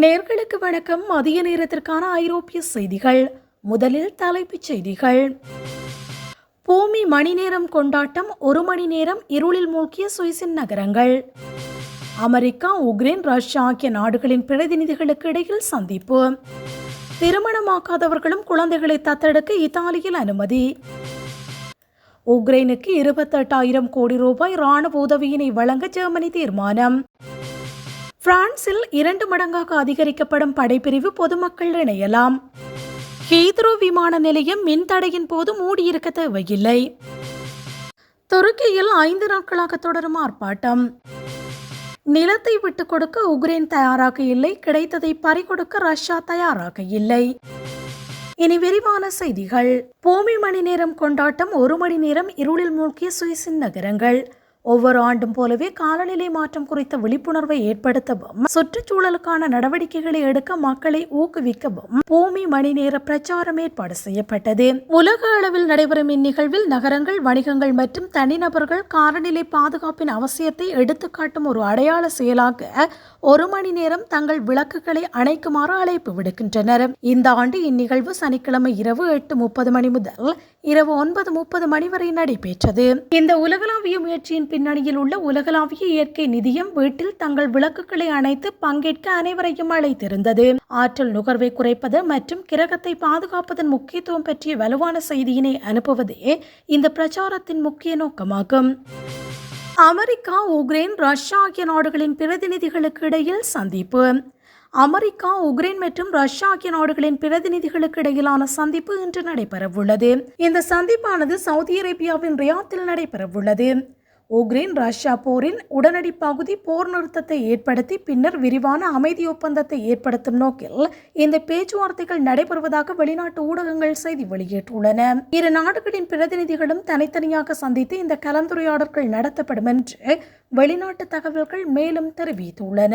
நேர்களுக்கு வணக்கம். மதிய நேரத்திற்கான ஐரோப்பிய செய்திகள். முதலில் தலைப்புச் செய்திகள். பூமி மணி நேரம் கொண்டாட்டம் ஒரு மணி நேரம் இருளில் மூழ்கிய சுவிசின் நகரங்கள். அமெரிக்கா உக்ரைன் ரஷ்யா ஆகிய நாடுகளின் பிரதிநிதிகளுக்கு இடையில் சந்திப்பு. திருமணமாக்காதவர்களும் குழந்தைகளை தத்தெடுக்க இத்தாலியில் அனுமதி. உக்ரைனுக்கு இருபத்தெட்டாயிரம் கோடி ரூபாய் ராணுவ உதவியினை வழங்க ஜெர்மனி தீர்மானம். பிரான்சில் இரண்டு மடங்காக அதிகரிக்கப்படும் படைப்பிரிவு பொதுமக்கள் இணையலாம். ஹீத்ரோ விமான நிலையம் மின்தடையின் போது மூடியிருக்க தேவையில்லை. துருக்கியில் ஐந்து நாட்களாக தொடரும் ஆர்ப்பாட்டம். நிலத்தை விட்டுக் கொடுக்க உக்ரைன் தயாராக இல்லை கிடைத்ததை பறிகொடுக்க ரஷ்யா தயாராக இல்லை. இனி விரிவான செய்திகள். பூமி மணி நேரம் கொண்டாட்டம் ஒரு மணி நேரம் இருளில் மூழ்கிய சுவிசின் நகரங்கள். ஒவ்வொரு ஆண்டும் போலவே காலநிலை மாற்றம் குறித்த விழிப்புணர்வை ஏற்படுத்தவும் சுற்றுச்சூழலுக்கான நடவடிக்கைகளை எடுக்க மக்களை ஊக்குவிக்கவும் பூமி மணி நேர பிரச்சாரம் ஏற்பாடு செய்யப்பட்டது. உலக அளவில் நடைபெறும் இந்நிகழ்வில் நகரங்கள் வணிகங்கள் மற்றும் தனிநபர்கள் காலநிலை பாதுகாப்பின் அவசியத்தை எடுத்துக்காட்டும் ஒரு அடையாள செயலாக ஒரு மணி நேரம் தங்கள் விளக்குகளை அணைக்குமாறு அழைப்பு விடுக்கின்றனர். இந்த ஆண்டு இந்நிகழ்வு சனிக்கிழமை இரவு எட்டு முப்பது மணி முதல் இரவு ஒன்பது முப்பது மணி வரை நடைபெற்றது. இந்த உலகளாவிய முயற்சியின் பின்னணியில் உள்ள உலகளாவிய இயற்கை நிதியம் வீட்டில் தங்கள் விளக்குகளை அணைத்து பங்கேற்க அனைவரையும் அழைத்திருந்தது. ஆற்றல் நுகர்வை குறைப்பது மற்றும் கிரகத்தை பாதுகாப்பதன் முக்கியத்துவம் பற்றிய வலுவான செய்தியினை அனுப்புவதே இந்த பிரச்சாரத்தின் முக்கிய நோக்கமாகும். அமெரிக்கா உக்ரைன் ரஷ்யா ஆகிய நாடுகளின் பிரதிநிதிகளுக்கு இடையில் சந்திப்பு. அமெரிக்கா உக்ரைன் மற்றும் ரஷ்யா ஆகிய நாடுகளின் பிரதிநிதிகளுக்கு இடையிலான சந்திப்பு இன்று நடைபெறவுள்ளது. இந்த சந்திப்பானது சவுதி அரேபியாவின் ரியாத்தில் நடைபெறவுள்ளது. உக்ரைன் ரஷ்யா போரின் உடனடி பகுதி போர் நிறுத்தத்தை ஏற்படுத்தி பின்னர் விரிவான அமைதி ஒப்பந்தத்தை ஏற்படுத்தும் நோக்கில் இந்த பேச்சுவார்த்தைகள் நடைபெறுவதாக வெளிநாட்டு ஊடகங்கள் செய்தி வெளியிட்டுள்ளன. இரு நாடுகளின் பிரதிநிதிகளும் தனித்தனியாக சந்தித்து இந்த கலந்துரையாடல்கள் நடத்தப்படும் என்று வெளிநாட்டு தகவல்கள் மேலும் தெரிவித்துள்ளன.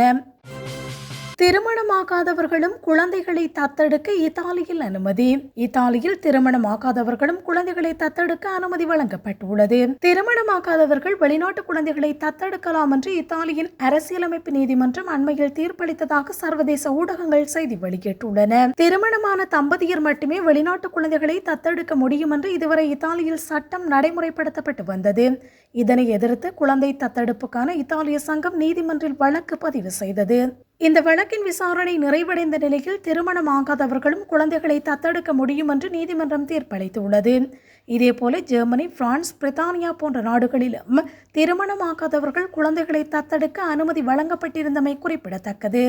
திருமணமாகாதவர்களும் குழந்தைகளை தத்தெடுக்க இத்தாலியில் அனுமதி. இத்தாலியில் திருமணமாகாதவர்களும் குழந்தைகளை தத்தெடுக்க அனுமதி வழங்கப்பட்டுள்ளது. திருமணமாகாதவர்கள் வெளிநாட்டு குழந்தைகளை தத்தெடுக்கலாம் என்று இத்தாலியின் அரசியலமைப்பு நீதிமன்றம் அண்மையில் தீர்ப்பளித்ததாக சர்வதேச ஊடகங்கள் செய்தி வெளியிட்டுள்ளன. திருமணமான தம்பதியர் மட்டுமே வெளிநாட்டு குழந்தைகளை தத்தெடுக்க முடியும் என்று இதுவரை இத்தாலியில் சட்டம் நடைமுறைப்படுத்தப்பட்டு வந்தது. இதனை எதிர்த்து குழந்தை தத்தெடுப்புக்கான இத்தாலிய சங்கம் நீதிமன்றில் வழக்கு பதிவு செய்தது. இந்த வழக்கின் விசாரணை நிறைவடைந்த நிலையில் திருமணமாகாதவர்களும் குழந்தைகளை தத்தெடுக்க முடியும் என்று நீதிமன்றம் தீர்ப்பளித்துள்ளது. இதேபோல ஜெர்மனி பிரான்ஸ் பிரித்தானியா போன்ற நாடுகளிலும் திருமணமாகாதவர்கள் குழந்தைகளை தத்தெடுக்க அனுமதி வழங்கப்பட்டிருந்தமை குறிப்பிடத்தக்கது.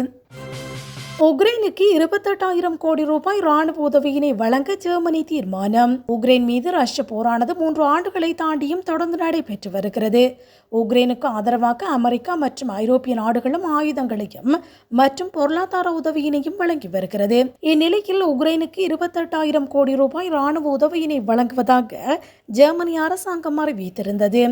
உக்ரைனுக்கு இருபத்தெட்டாயிரம் கோடி ரூபாய் ராணுவ உதவியினை வழங்க ஜெர்மனி தீர்மானம். உக்ரைன் மீது ரஷ்ய போரானது மூன்று ஆண்டுகளை தாண்டியும் தொடர்ந்து நடைபெற்று வருகிறது. உக்ரைனுக்கு ஆதரவாக அமெரிக்கா மற்றும் ஐரோப்பிய நாடுகளும் ஆயுதங்களையும் மற்றும் பொருளாதார உதவியினையும் வழங்கி வருகிறது. இந்நிலையில் உக்ரைனுக்கு இருபத்தெட்டாயிரம் கோடி ரூபாய் ராணுவ உதவியினை வழங்குவதாக ஜெர்மனி அரசாங்கம் அறிவித்திருந்தது.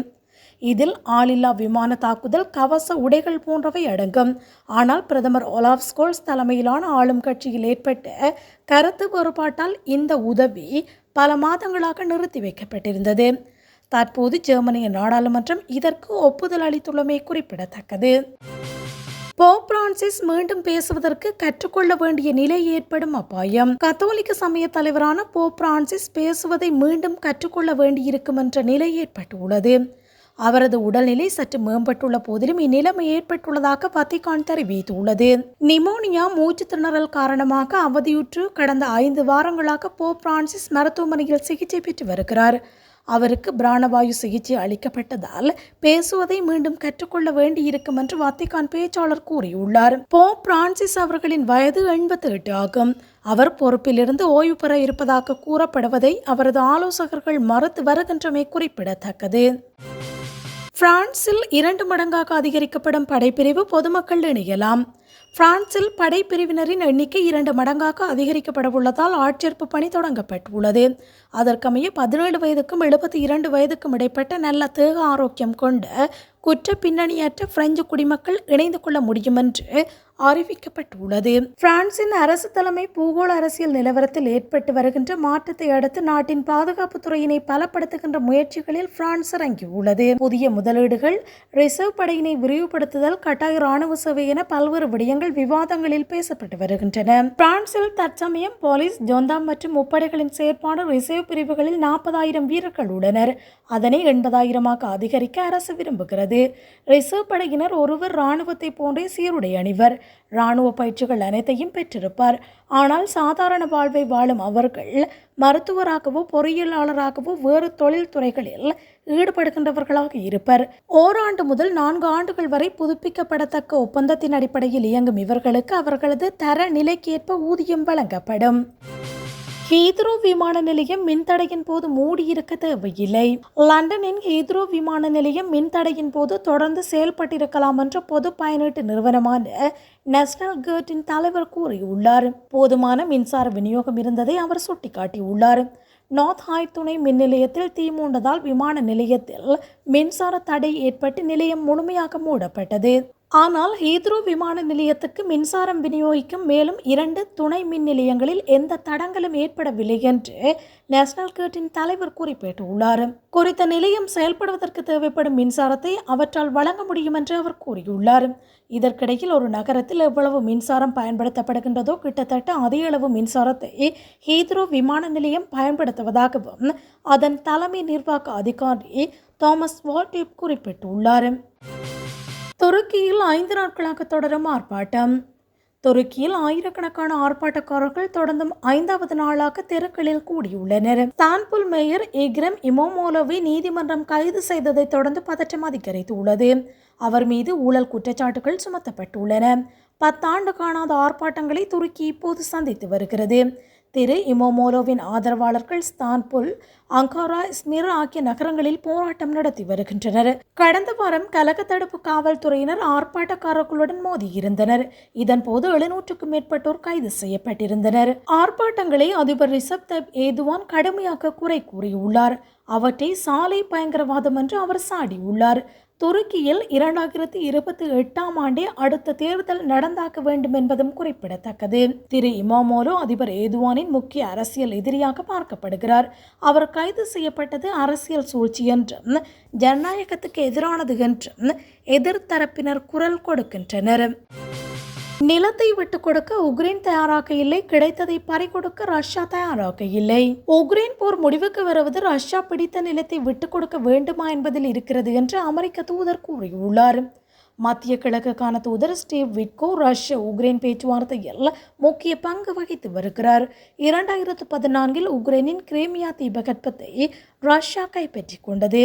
இதில் ஆளில்லா விமான தாக்குதல் கவச உடைகள் போன்றவை அடங்கும். ஆனால் பிரதமர் ஒலாப் ஸ்கோல்ஸ் தலைமையிலான ஆளும் கட்சியில் ஏற்பட்ட கருத்து வேறுபாட்டால் இந்த உதவி பல மாதங்களாக நிறுத்தி வைக்கப்பட்டிருந்தது. தற்போது ஜெர்மனிய நாடாளுமன்றம் இதற்கு ஒப்புதல் அளித்துள்ளமை குறிப்பிடத்தக்கது. போப் பிரான்சிஸ் மீண்டும் பேசுவதற்கு கற்றுக்கொள்ள வேண்டிய நிலை ஏற்படும் அபாயம். கத்தோலிக்க சமய தலைவரான போப் பிரான்சிஸ் பேசுவதை மீண்டும் கற்றுக்கொள்ள வேண்டியிருக்கும் என்ற நிலை ஏற்பட்டுள்ளது. அவரது உடல்நிலை சற்று மேம்பட்டுள்ள போதிலும் இந்நிலைமை ஏற்பட்டுள்ளதாக வத்திகான் தெரிவித்துள்ளது. நிமோனியா மூச்சு திணறல் காரணமாக அவதியுற்று கடந்த ஐந்து வாரங்களாக போப் பிரான்சிஸ் மருத்துவமனையில் சிகிச்சை பெற்று வருகிறார். அவருக்கு பிராணவாயு சிகிச்சை அளிக்கப்பட்டதால் பேசுவதை மீண்டும் கற்றுக்கொள்ள வேண்டியிருக்கும் என்று வத்திகான் பேச்சாளர் கூறியுள்ளார். போப் பிரான்சிஸ் அவர்களின் வயது எண்பத்தி எட்டு ஆகும். அவர் பொறுப்பிலிருந்து ஓய்வு பெற இருப்பதாக கூறப்படுவதை அவரது ஆலோசகர்கள் மறுத்து வருகின்றமை குறிப்பிடத்தக்கது. பிரான்சில் இரண்டு மடங்காக அதிகரிக்கப்படும் படைப்பிரிவு பொதுமக்கள் இணையலாம் பிரான்சில் படைப்பிரிவினரின் எண்ணிக்கை இரண்டு மடங்காக அதிகரிக்கப்பட உள்ளதால் ஆட்சேர்ப்பு பணி தொடங்கப்பட்டுள்ளது. அதற்கமைய பதினேழு வயதுக்கும் எழுபத்தி இரண்டு வயதுக்கும் இடைப்பட்ட நல்ல தேக ஆரோக்கியம் கொண்ட குற்ற பின்னணியற்ற பிரெஞ்சு குடிமக்கள் இணைந்து கொள்ள முடியும் என்று அறிவிக்கப்பட்டுள்ளது. பிரான்சின் அரசு தலைமை பூகோள அரசியல் நிலவரத்தில் ஏற்பட்டு வருகின்ற மாற்றத்தை அடுத்து நாட்டின் பாதுகாப்பு துறையினை பலப்படுத்துகின்ற முயற்சிகளில் பிரான்ஸ் இறங்கியுள்ளது. புதிய முதலீடுகள் ரிசர்வ் படையினை விரிவுபடுத்துதல் கட்டாய ராணுவ சேவை என பல்வேறு விடயங்கள் விவாதங்களில் பேசப்பட்டு வருகின்றன. பிரான்சில் தற்சமயம் போலீஸ் ஜொந்தாம் மற்றும் முப்படைகளின் செயற்பாடு ரிசர்வ் பிரிவுகளில் நாற்பதாயிரம் வீரர்கள் உள்ளனர். அதனை எண்பதாயிரமாக அதிகரிக்க அரசு விரும்புகிறது. ரிசர்வ் படையினர் ஒருவர் இராணுவத்தை போன்றே சீருடை அணிவர். இராணுவ பயிற்சிகள் அனைத்தையும் பெற்றிருப்பார். ஆனால் சாதாரண வாழ்வை வாழும் அவர்கள் மருத்துவராகவோ பொறியியலாளராகவோ வேறு தொழில் துறைகளில் ஈடுபடுகின்றவர்களாக இருப்பர். ஓராண்டு முதல் நான்கு ஆண்டுகள் வரை புதுப்பிக்கப்படத்தக்க ஒப்பந்தத்தின் அடிப்படையில் இயங்கும் இவர்களுக்கு அவர்களது தர நிலைக்கேற்ப ஊதியம் வழங்கப்படும். ஹீத்ரோ விமான நிலையம் மின்தடையின் போது மூடியிருக்க தேவையில்லை. லண்டனின் ஹீத்ரோ விமான நிலையம் மின்தடையின் போது தொடர்ந்து செயல்பட்டிருக்கலாம் என்று பொது பயனீட்டு நிறுவனமான நேஷனல் கேர்டின் தலைவர் கூறியுள்ளார். போதுமான மின்சார விநியோகம் இருந்ததை அவர் சுட்டிக்காட்டியுள்ளார். நார்த் ஹாய் துணை மின் நிலையத்தில் தீ மூண்டதால் விமான நிலையத்தில் மின்சார தடை ஏற்பட்டு நிலையம் முழுமையாக மூடப்பட்டது. ஆனால் ஹீத்ரோ விமான நிலையத்துக்கு மின்சாரம் விநியோகிக்கும் மேலும் இரண்டு துணை மின் நிலையங்களில் எந்த தடங்களும் ஏற்படவில்லை என்று நேஷனல் கேட்டின் தலைவர் குறிப்பிட்டுள்ளார். குறித்த நிலையம் செயல்படுவதற்கு தேவைப்படும் மின்சாரத்தை அவற்றால் வழங்க முடியும் என்று அவர் கூறியுள்ளார். இதற்கிடையில் ஒரு நகரத்தில் எவ்வளவு மின்சாரம் பயன்படுத்தப்படுகின்றதோ கிட்டத்தட்ட அதே அளவு மின்சாரத்தை ஹீத்ரோ விமான நிலையம் பயன்படுத்துவதாகவும் அதன் தலைமை நிர்வாக அதிகாரி தாமஸ் வால்டிப் குறிப்பிட்டுள்ளார். துருக்கியில் ஐந்து நாட்களாக தொடரும் ஆர்ப்பாட்டம். துருக்கியில் ஆயிரக்கணக்கான ஆர்ப்பாட்டக்காரர்கள் தொடர்ந்தும் ஐந்தாவது நாளாக தெருக்களில் கூடியுள்ளனர். தான்புல் மேயர் இக்ரம் இமோமோலோவை நீதிமன்றம் கைது செய்ததை தொடர்ந்து பதற்றம் அதிகரித்துள்ளது. அவர் மீது ஊழல் குற்றச்சாட்டுகள் சுமத்தப்பட்டுள்ளன. பத்தாண்டு காணாத ஆர்ப்பாட்டங்களை துருக்கி இப்போது சந்தித்து வருகிறது. திரு இமோமோலோவின் ஆதரவாளர்கள் ஸ்தான்புல் அங்காரா ஸ்மிரா ஆகிய நகரங்களில் போராட்டம் நடத்தி வருகின்றனர். கடந்த வாரம் கலக தடுப்பு காவல்துறையினர் ஆர்ப்பாட்டக்காரர்களுடன் மோதியிருந்தனர். இதன்போது எழுநூற்றுக்கும் மேற்பட்டோர் கைது செய்யப்பட்டிருந்தனர். ஆர்ப்பாட்டங்களை அதிபர் ரிசப் தப் ஏதுவான் கடுமையாக குறை கூறியுள்ளார். அவற்றை சாலை பயங்கரவாதம் என்று அவர் சாடியுள்ளார். துருக்கியில் இரண்டாயிரத்தி இருபத்தி எட்டாம் ஆண்டே அடுத்த தேர்தல் நடந்தாக்க வேண்டும் என்பதும் குறிப்பிடத்தக்கது. திரு இமாமோலோ அதிபர் ஏதுவானின் முக்கிய அரசியல் எதிரியாக பார்க்கப்படுகிறார். அவர் கைது செய்யப்பட்டது அரசியல் சூழ்ச்சி என்றும் ஜனநாயகத்துக்கு எதிரானது என்றும் எதிர்த்தரப்பினர் குரல் கொடுக்கின்றனர். நிலத்தை விட்டு கொடுக்க உக்ரைன் தயாராக இல்லை. கிடைத்ததை பறிகொடுக்க ரஷ்யா தயாராக இல்லை. உக்ரைன் போர் முடிவுக்கு வருவது ரஷ்யா பிடித்த நிலத்தை விட்டுக் கொடுக்க வேண்டுமா என்பதில் இருக்கிறது என்று அமெரிக்க தூதர் கூறியுள்ளார். மத்திய கிழக்குக்கான தூதர் ஸ்டீவ் விட்கோ ரஷ்ய உக்ரைன் பேச்சுவார்த்தையில் முக்கிய பங்கு வகித்து வருகிறார். இரண்டாயிரத்து பதினான்கில் உக்ரைனின் கிரேமியா தீபகற்பத்தை ரஷ்யா கைப்பற்றி கொண்டது.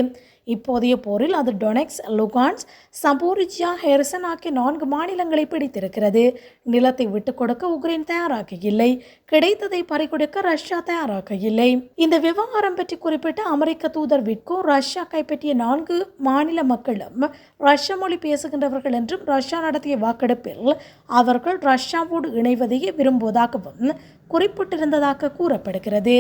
இப்போதைய போரில் அது டொனெக்ஸ் லுகான்ஸ் சபோரிஜியா ஹெர்சன் ஆகிய நான்கு மாநிலங்களை பிடித்திருக்கிறது. நிலத்தை விட்டுக் கொடுக்க உக்ரைன் தயாராக இல்லை கிடைத்ததை பறிகொடுக்க ரஷ்யா தயாராக இல்லை இந்த விவகாரம் பற்றி குறிப்பிட்ட அமெரிக்க தூதர் விட்கோ ரஷ்யா கைப்பற்றிய நான்கு மாநில மக்களும் ரஷ்ய மொழி பேசுகின்றவர்கள் என்றும் ரஷ்யா நடத்திய வாக்கெடுப்பில் அவர்கள் ரஷ்யாவோடு இணைவதையே விரும்புவதாகவும் குறிப்பிட்டிருந்ததாக கூறப்படுகிறது.